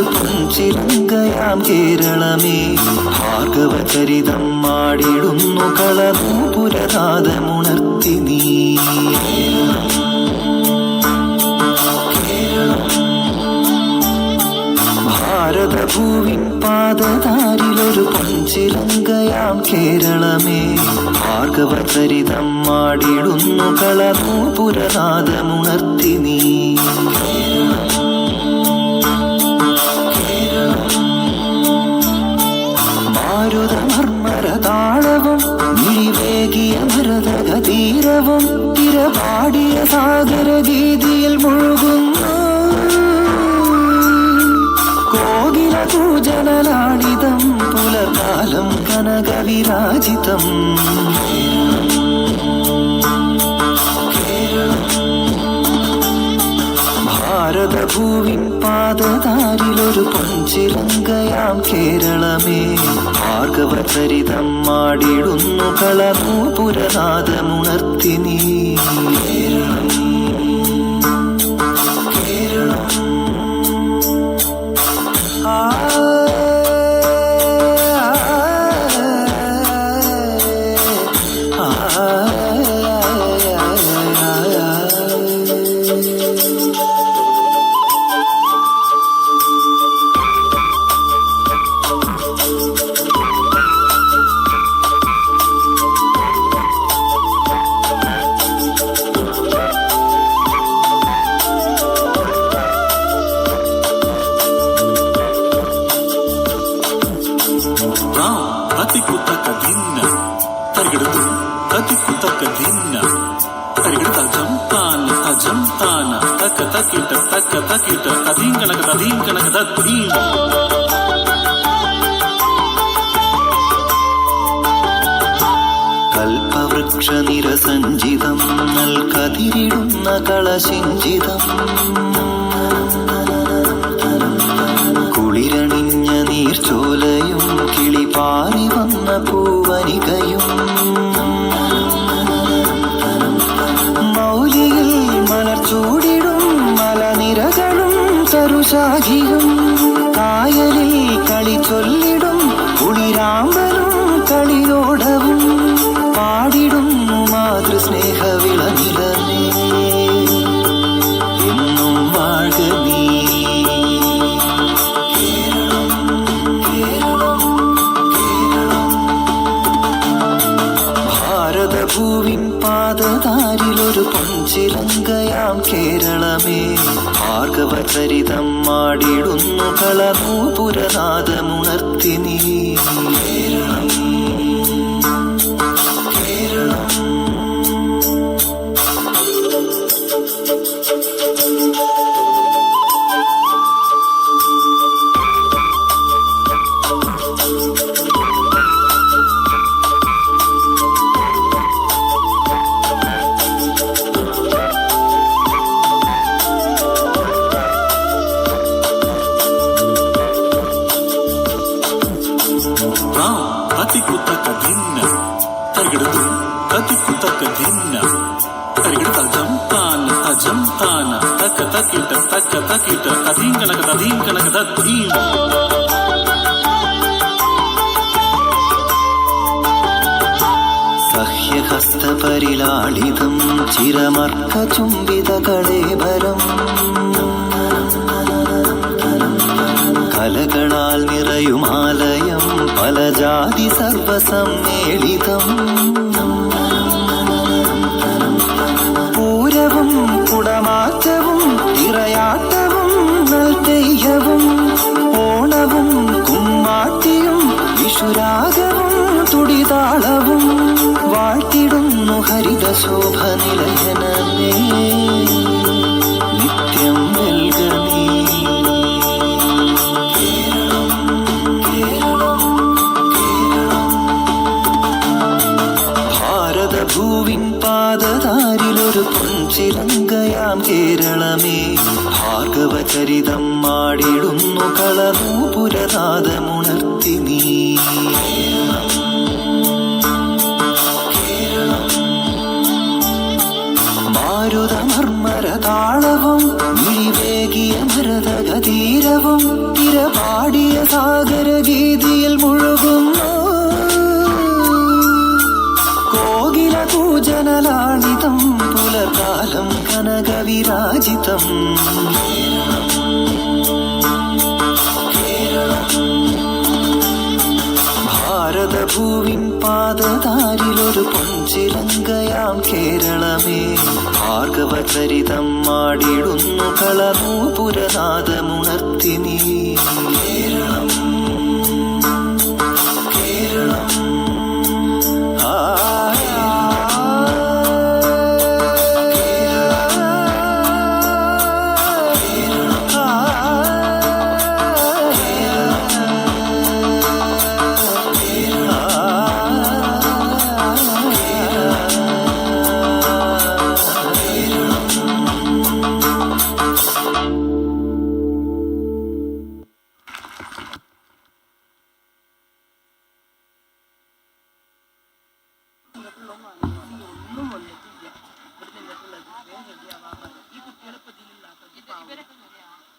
പാദതാരിലൊരു ചിരങ്കയാം കേരളമേ. ഭാർഗവചരിതം മാടിടുന്നു കളനൂപുരനാദമുണർത്തി നീ. ഭാരതഭൂവിൻ പാദതാരിലൊരു പഞ്ചിരങ്കയാം കേരളമേ. ഭാർഗവചരിതം മാടിടുന്നു കളനൂപുരനാഥമുണർത്തി നീ. മാരുതമർമ്മരതാളവും മിഴിവേകിയ മരതകതീരവും തിരപാടിയ സാഗരഗീതിയിൽ മുഴുകുന്നു. കോകില പൂജനലാളിതം പുലർകാലം കനകവിരാജിതം. ഭാരതഭൂവിൻ പാദതാരിലൊരു പഞ്ചിരംഗയാം കേരളമേ. ഭാർഗവചരിതം മാടിടുന്നു കളനൂപുരനാദമുണർത്തി നീ. കേരളം தஜம் தான നൽ കതിരിടുന്ന കളശിഞ്ചിതം. കുളിരണിഞ്ഞ നീർച്ചോലയും കിളിപാറി വന്ന പൂവനികയും 下一 പാദതാരിലൊരു പൊഞ്ചിലങ്കയാം കേരളമേ. ഭാർഗവചരിതം മാടിടുന്നു കളനൂപുരനാദമുണർത്തി നീ. കേരളം தான தக்க தக்கிட்ட தக்க தக்கிட்ட ததீம் கணக்கு ததீம் கணக்கு தத்தீம் സഹ്യഹസ്തപരിലാളിതം ചിരമർക്കചുംബിതകളേവരം കലകളാൽ നിറയുമാലയം പല ജാതി സർവസമ്മേളിതം നിലയനമേ നിത്യം കേരളം ഭാരതഭൂവിൻ മാടിടുന്നു കളനൂപുരനാദമുണർത്തി നീ. കനകവിരാജിതം ഭാരതഭൂവിൻ പാദതാരിലൊരു പൊഞ്ചിലങ്കയാം കേരളമേ. ഭാർഗവചരിതം മാടിടുന്നു കളനൂപുരനാദമുണർത്തി നീ. കേരളം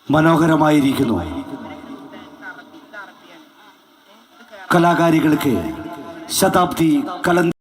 മനോഹരമായിരിക്കുന്നു. കലാകാരികൾക്ക് ശതാബ്ദി കലന്ത